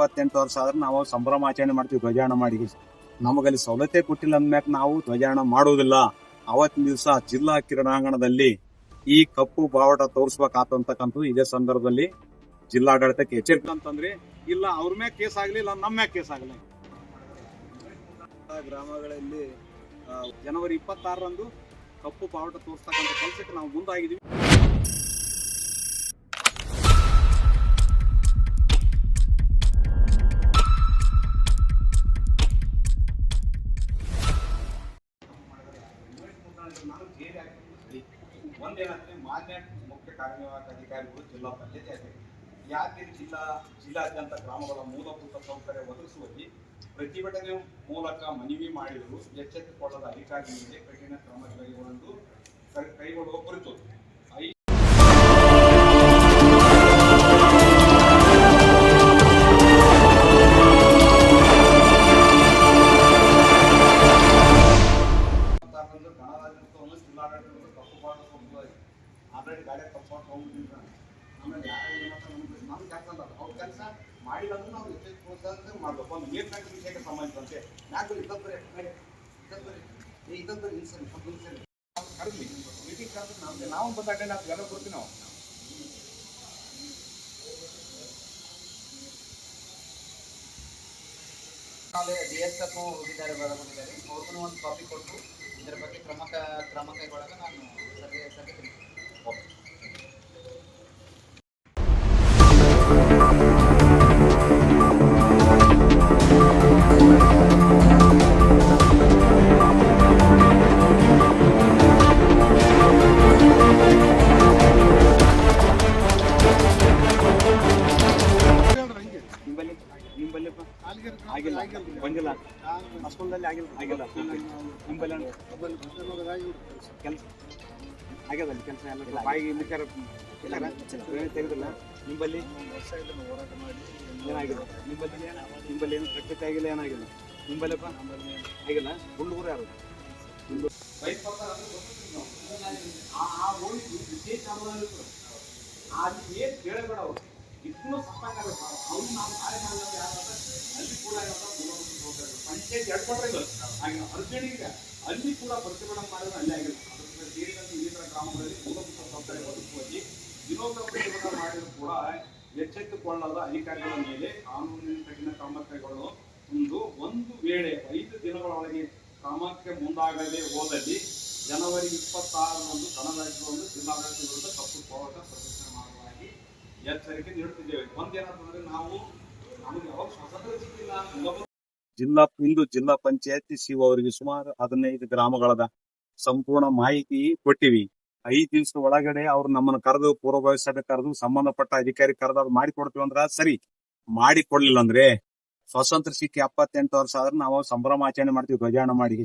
ಎಪ್ಪತ್ತೆಂಟು ವರ್ಷ ಆದ್ರೆ ನಾವು ಸಂಭ್ರಮಾಚರಣೆ ಮಾಡ್ತೀವಿ, ಧ್ವಜಾರೋಹಣ ಮಾಡಿ ನಮಗಲ್ಲಿ ಸವಲತ್ತೆ ಕೊಟ್ಟಿಲ್ಲ ಅಂದ್ಮ್ಯಾಕ್ ನಾವು ಧ್ವಜಾರೋಹಣ ಮಾಡೋದಿಲ್ಲ. ಅವತ್ತಿನ ದಿವಸ ಜಿಲ್ಲಾ ಕ್ರೀಡಾಂಗಣದಲ್ಲಿ ಈ ಕಪ್ಪು ಬಾವಟ ತೋರಿಸ್ಬೇಕಾತಂತಕ್ಕಂಥದ್ದು ಇದೇ ಸಂದರ್ಭದಲ್ಲಿ ಜಿಲ್ಲಾಡಳಿತಕ್ಕೆ ಎಚ್ಚರಿಕೆ ಅಂತಂದ್ರೆ, ಇಲ್ಲ ಅವ್ರ ಮ್ಯಾಗ ಕೇಸ್ ಆಗ್ಲಿ, ಇಲ್ಲ ನಮ್ಮ ಮ್ಯಾಗ ಕೇಸ್ ಆಗಲಿ. ಗ್ರಾಮಗಳಲ್ಲಿ ಜನವರಿ ಇಪ್ಪತ್ತಾರರಂದು ಕಪ್ಪು ಬಾವಟ ತೋರಿಸ್ತಕ್ಕಂಥ ಕೆಲಸಕ್ಕೆ ನಾವು ಮುಂದಾಗಿದ್ದೀವಿ. ಒಂದೇನಂದ್ರೆ ಮಾನ್ಯ ಮುಖ್ಯ ಕಾರ್ಯನಿರ್ವಾಹಕ ಅಧಿಕಾರಿಗಳು ಜಿಲ್ಲಾ ಪಂಚಾಯತ್. ಯಾಕೆ ಜಿಲ್ಲಾ ಜಿಲ್ಲಾದ್ಯಂತ ಗ್ರಾಮಗಳ ಮೂಲಭೂತ ಸೌಕರ್ಯ ಒದಗಿಸುವಲ್ಲಿ ಪ್ರತಿಭಟನೆ ಮೂಲಕ ಮನವಿ ಮಾಡಿದರೂ ಎಚ್ಚೆತ್ತುಕೊಳ್ಳದ ಅಧಿಕಾರಿಗಳಿಗೆ ಕಠಿಣ ಕ್ರಮ ಕೈಗೊಳ್ಳಲು ಕೈಗೊಳ್ಳುವ ಕುರಿತು ಗಾಡಿ ಕಂಫರ್ಟ್ ಬಾಟ ಹೋಗ್ಬಿಟ್ಟಿದ್ರು ಆಮೇಲೆ ಯಾರು ನಮ್ಗೆ ಅಲ್ಲ ಅವ್ರ ಕೆಲಸ ಮಾಡಿಲ್ಲ ಅಂದ್ರೆ ನಾವು ಎಚ್ಚೆತ್ತುಕೊಳ್ಳೋದಂತೆ ಮಾಡಬೇಕು. ಒಂದು ನೀರಿನ ವಿಷಯಕ್ಕೆ ಸಂಬಂಧಿಸಿದಂತೆ ನಾಲ್ಕು ಇದ್ದಬ್ಬರೇ ಇದ್ದಬ್ಬರೇ ಇದ್ದಬ್ಬರೇ ನಿಲ್ಸಲಿ ಸ್ವಲ್ಪ ನಿಲ್ಸಲಿ ಕರೆದ್ವಿ. ಮೀಟಿಂಗ್ ಕರೆದ್ರೆ ನಮಗೆ ನಾವು ಬಂದು ಎಲ್ಲ ಕೊಡ್ತೀವಿ ನಾವು. ಡಿ ಎಸ್ ಎಫ್ ಹೋಗಿದ್ದಾರೆ ಅವ್ರಿಗೂ ಒಂದು ಕಾಪಿ ಕೊಟ್ಟು ಇದರ ಬಗ್ಗೆ ಕ್ರಮ ಕ್ರಮ ನಾನು ನಾನು ಸರ್ಗೆ ಸರ್ಗೆ ತಿಳಿಸ್ತೀನಿ ನಿಂಬಲ್ಲಿ ನಿಂಬಲ್ಲಿ ಆಗಿಲ್ಲ ಬಂದಿಲ್ಲ ಅಷ್ಟೊಂದಲ್ಲಿ ಆಗಿಲ್ಲ ಆಗಿಲ್ಲ ನಿಂಬಲ್ಲಿ ಕೆಲಸ ಆಗ್ಯದಲ್ಲಿ ಕೆಲಸ ಎಲ್ಲ ಬಾಯಿಗೆ ಮುಚ್ಚಾರ ತೆಗೆದಿಲ್ಲ ನಿಂಬಲ್ಲಿ ಹೋರಾಟ ಮಾಡಿ ಏನಾಗಿಲ್ಲ ನಿಂಬಲ್ಲಿ ನಿಂಬಲ್ಲಿ ಏನು ಪ್ರಕೃತಿ ಆಗಿಲ್ಲ ಏನಾಗಿಲ್ಲ ನಿಂಬಲ್ಲಪ್ಪ ಆಗಿಲ್ಲ ಹುಡುಗರು ಯಾರು ಏನು ಕೇಳಬೇಡ ಅವ್ರು ಇದನ್ನು ಸತ್ತಾಗಲ್ಲ ಅವ್ರು ನಾವು ಮಾಡಿದ್ರೆ ಯಾರಾದ್ರೆ ಅಲ್ಲಿ ಕೂಡ ಪಂಚಾಯತ್ ಎರಡು ಕೊಟ್ರೆ ಹಾಗೆ ಅರ್ಜೆಂಟಿಗೆ ಅಲ್ಲಿ ಕೂಡ ಪ್ರತಿಭಟನೆ ಮಾಡಿದ್ರೆ ಅಲ್ಲೇ ಆಗಿಲ್ಲ ಸೇರಿದಂತೆ ಇನ್ನಿತರ ಗ್ರಾಮಗಳಲ್ಲಿ ಮೂಲಭೂತ ಸೌಕರ್ಯ ಒದಗಿಸುವಲ್ಲಿ ವಿರೋಧ ಪ್ರತಿಭಟನೆ ಮಾಡಿದ್ರು ಕೂಡ ಎಚ್ಚೆತ್ತುಕೊಳ್ಳದ ಅಧಿಕಾರಿಗಳ ಮೇಲೆ ಕಾನೂನಿನ ಕಠಿಣ ಕ್ರಮ ಕೈಗೊಳ್ಳಲು ಒಂದು ಒಂದು ವೇಳೆ ಐದು ದಿನಗಳೊಳಗೆ ಕ್ರಮಕ್ಕೆ ಮುಂದಾಗದೆ ಹೋದಲ್ಲಿ ಜನವರಿ ಇಪ್ಪತ್ತಾರರಂದು ಗಣರಾಜ್ಯವನ್ನು ಜಿಲ್ಲಾಡಳಿತ ವಿರುದ್ಧ ತಪ್ಪು ಹೋರಾಟ ಪ್ರದರ್ಶನ ಮಾಡುವುದಾಗಿ ಎಚ್ಚರಿಕೆ ನೀಡುತ್ತಿದ್ದೇವೆ. ನಾವು ನಮಗೆ ಯಾವಾಗ ಸ್ವಾತಂತ್ರ್ಯ ಸಿಕ್ಕಿಲ್ಲ ಜಿಲ್ಲಾ ಇಂದು ಜಿಲ್ಲಾ ಪಂಚಾಯತಿ ಸಿಒ ಅವರಿಗೆ ಸುಮಾರು ಹದಿನೈದು ಗ್ರಾಮಗಳದ ಸಂಪೂರ್ಣ ಮಾಹಿತಿ ಕೊಟ್ಟಿವಿ. ಐದು ದಿವಸ ಒಳಗಡೆ ಅವ್ರು ನಮ್ಮನ್ನ ಕರೆದು ಪೂರ್ವಭಾವಿ ಸಭೆ ಕರೆದು ಸಂಬಂಧಪಟ್ಟ ಅಧಿಕಾರಿ ಕರೆದು ಅದು ಮಾಡಿಕೊಡ್ತೀವಿ ಅಂದ್ರೆ ಸರಿ. ಮಾಡಿಕೊಡ್ಲಿಲ್ಲ ಅಂದ್ರೆ ಸ್ವಾತಂತ್ರ್ಯ ಸಿಕ್ಕಿ ಎಪ್ಪತ್ತೆಂಟು ವರ್ಷ ಆದ್ರೆ ನಾವು ಸಂಭ್ರಮಾಚರಣೆ ಮಾಡ್ತೀವಿ ಧ್ವಜಾರಣ ಮಾಡಿ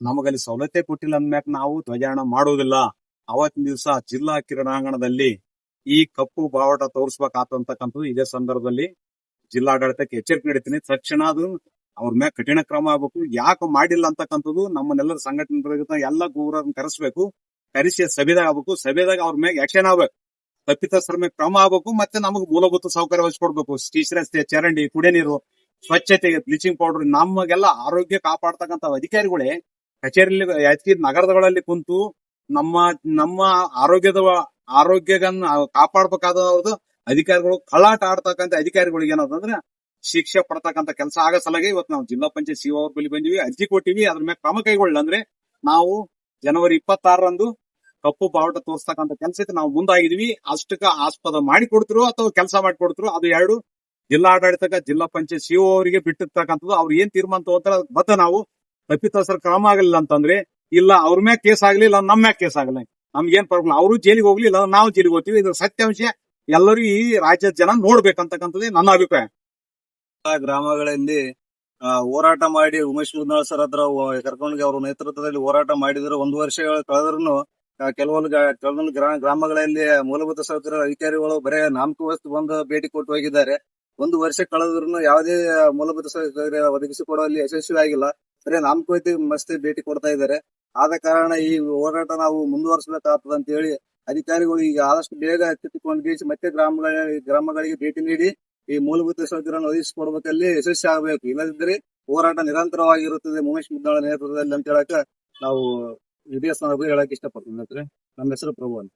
ನಮಗಲ್ಲಿ ಸವಲತ್ತೆ ಕೊಟ್ಟಿಲ್ಲ ಅಂದ್ಮ್ಯಾಕ್ ನಾವು ಧ್ವಜಾರಣ ಮಾಡುವುದಿಲ್ಲ ಅವತ್ತಿನ ದಿವಸ ಜಿಲ್ಲಾ ಕ್ರೀಡಾಂಗಣದಲ್ಲಿ ಈ ಕಪ್ಪು ಬಾವಟ ತೋರಿಸ್ಬೇಕಾತಂತಕ್ಕಂಥದ್ದು ಇದೇ ಸಂದರ್ಭದಲ್ಲಿ ಜಿಲ್ಲಾಡಳಿತಕ್ಕೆ ಎಚ್ಚರಿಕೆ ನೀಡ್ತೀನಿ ತಕ್ಷಣ ಅದು ಅವ್ರ ಮೇಲೆ ಕಠಿಣ ಕ್ರಮ ಆಗ್ಬೇಕು. ಯಾಕೆ ಮಾಡಿಲ್ಲ ಅಂತಕ್ಕಂಥದ್ದು ನಮ್ಮನ್ನೆಲ್ಲರ ಸಂಘಟನೆ ಎಲ್ಲ ಗೌರವ ಕರೆಸ್ಬೇಕು. ಕರೆಸಿ ಸಭೆದಾಗ ಆಗ್ಬೇಕು. ಸಭೆದಾಗ ಅವ್ರ ಮ್ಯಾಗ ಆಕ್ಷನ್ ಆಗ್ಬೇಕು. ತಪ್ಪಿತಸ್ಥರ ಮೇಲೆ ಕ್ರಮ ಆಗ್ಬೇಕು. ಮತ್ತೆ ನಮಗೆ ಮೂಲಭೂತ ಸೌಕರ್ಯ ಒದಗಿಸ್ಕೊಡ್ಬೇಕು. ಸ್ಟೀಚ್ ರಸ್ತೆ, ಚರಂಡಿ, ಕುಡಿಯ ನೀರು ಸ್ವಚ್ಛತೆಗೆ ಬ್ಲೀಚಿಂಗ್ ಪೌಡರ್ ನಮಗೆಲ್ಲ ಆರೋಗ್ಯ ಕಾಪಾಡ್ತಕ್ಕಂಥ ಅಧಿಕಾರಿಗಳೇ ಕಚೇರಿಯಲ್ಲಿ ಯಾದಗಿರಿ ನಗರಗಳಲ್ಲಿ ಕುಂತು ನಮ್ಮ ನಮ್ಮ ಆರೋಗ್ಯದ ಆರೋಗ್ಯಗನ್ನ ಕಾಪಾಡಬೇಕಾದ ಅಧಿಕಾರಿಗಳು ಕಳ್ಳಾಟ ಆಡ್ತಕ್ಕಂಥ ಅಧಿಕಾರಿಗಳಿಗೆ ಏನಂತಂದ್ರೆ ಶಿಕ್ಷೆ ಪಡ್ತಕ್ಕಂಥ ಕೆಲಸ ಆಗ ಸಲಗೆ ಇವತ್ತು ನಾವು ಜಿಲ್ಲಾ ಪಂಚಾಯತ್ ಸಿಒ ಅವ್ರ ಬಳಿ ಬಂದಿವಿ. ಅರ್ಜಿ ಕೊಟ್ಟಿವಿ. ಅದ್ರ ಮೇಲೆ ಕ್ರಮ ಕೈಗೊಳ್ಳ ಅಂದ್ರೆ ನಾವು ಜನವರಿ ಇಪ್ಪತ್ತಾರರಂದು ಕಪ್ಪು ಬಾವುಟ ತೋರಿಸ್ತಕ್ಕಂಥ ಕೆಲಸಕ್ಕೆ ನಾವು ಮುಂದಾಗಿದ್ವಿ. ಅಷ್ಟಕ್ಕ ಆಸ್ಪದ ಮಾಡಿ ಕೊಡ್ತಿರೋ ಅಥವಾ ಕೆಲಸ ಮಾಡಿ ಕೊಡ್ತಿರೋ ಅದು ಎರಡು ಜಿಲ್ಲಾಡಳಿತಕ್ಕ, ಜಿಲ್ಲಾ ಪಂಚಾಯತ್ ಸಿಒ ಅವರಿಗೆ ಬಿಟ್ಟಿರ್ತಕ್ಕಂಥದ್ದು. ಅವ್ರು ಏನ್ ತೀರ್ಮಾನ ತಗೋತಾರ ಬದ್ದ ನಾವು ತಪ್ಪಿತಸ್ಥರ ಕ್ರಮ ಆಗಲಿಲ್ಲ ಅಂತಂದ್ರೆ ಇಲ್ಲ, ಅವ್ರ ಮ್ಯಾಗ ಕೇಸ್ ಆಗ್ಲಿ ಇಲ್ಲ ನಮ್ಮ ಮ್ಯಾಗ ಕೇಸ್ ಆಗಲಿ ನಮ್ಗೇನ್ ಪ್ರಾಬ್ಲಮ್ ಅವರು ಜೈಲಿಗೆ ಹೋಗ್ಲಿ ಇಲ್ಲ ನಾವು ಜೈಲಿಗೆ ಹೋಗ್ತೀವಿ. ಇದು ಸತ್ಯಾಂಶ ಎಲ್ಲರೂ ಈ ರಾಜ್ಯದ ಜನ ನೋಡ್ಬೇಕಂತಕ್ಕಂಥದ್ದೇ ನನ್ನ ಅಭಿಪ್ರಾಯ. ಗ್ರಾಮಗಳಲ್ಲಿ ಹೋರಾಟ ಮಾಡಿ ಉಮೇಶ್ ಮುದ್ನಾಳ್ ಸರ್ ಹತ್ರ ವ- ಕರ್ಕೊಂಡು ಅವ್ರ ನೇತೃತ್ವದಲ್ಲಿ ಹೋರಾಟ ಮಾಡಿದ್ರು. ಒಂದು ವರ್ಷಗಳ ಕಳೆದ್ರು ಕೆಲವೊಂದು ಕೆಲವೊಂದು ಗ್ರಾ- ಗ್ರಾಮಗಳಲ್ಲಿ ಮೂಲಭೂತ ಸೌಕರ್ಯ ಅಧಿಕಾರಿಗಳು ಬರೇ ನಾಮಕವಸ್ತು ಬಂದು ಭೇಟಿ ಕೊಟ್ಟು ಹೋಗಿದ್ದಾರೆ. ಒಂದು ವರ್ಷ ಕಳೆದ್ರು ಯಾವುದೇ ಮೂಲಭೂತ ಸೌಕರ್ಯ ಒದಗಿಸಿಕೊಡುವಲ್ಲಿ ಯಶಸ್ವಿ ಆಗಿಲ್ಲ. ಬರೇ ನಾಮಕವತಿ ಮಸ್ತಿ ಭೇಟಿ ಕೊಡ್ತಾ ಇದ್ದಾರೆ. ಆದ ಕಾರಣ ಈ ಹೋರಾಟ ನಾವು ಮುಂದುವರಿಸಬೇಕಾಗ್ತದೆ ಅಂತ ಹೇಳಿ ಅಧಿಕಾರಿಗಳು ಈಗ ಆದಷ್ಟು ಬೇಗ ಎಚ್ಚೆತ್ತುಕೊಂಡು ಮತ್ತೆ ಗ್ರಾಮಗಳ ಗ್ರಾಮಗಳಿಗೆ ಭೇಟಿ ನೀಡಿ ಈ ಮೂಲಭೂತ ಸೌಕರ್ಯವನ್ನು ಒದಗಿಸಿಕೊಡ್ಬೇಕಲ್ಲಿ ಯಶಸ್ವಿ ಆಗಬೇಕು. ಇಲ್ಲದಿದ್ದರೆ ಹೋರಾಟ ನಿರಂತರವಾಗಿರುತ್ತದೆ. ಉಮೇಶ್ ಮುದ್ದಾಳ ನೇತೃತ್ವದಲ್ಲಿ ಅಂತ ಹೇಳಕ ನಾವು ಇದೇ ಸಂದರ್ಭದಲ್ಲಿ ಹೇಳಕ್ ಇಷ್ಟಪಡ್ತೀನಿ. ನಮ್ಮ ಹೆಸರು ಪ್ರಭು ಅಂತ.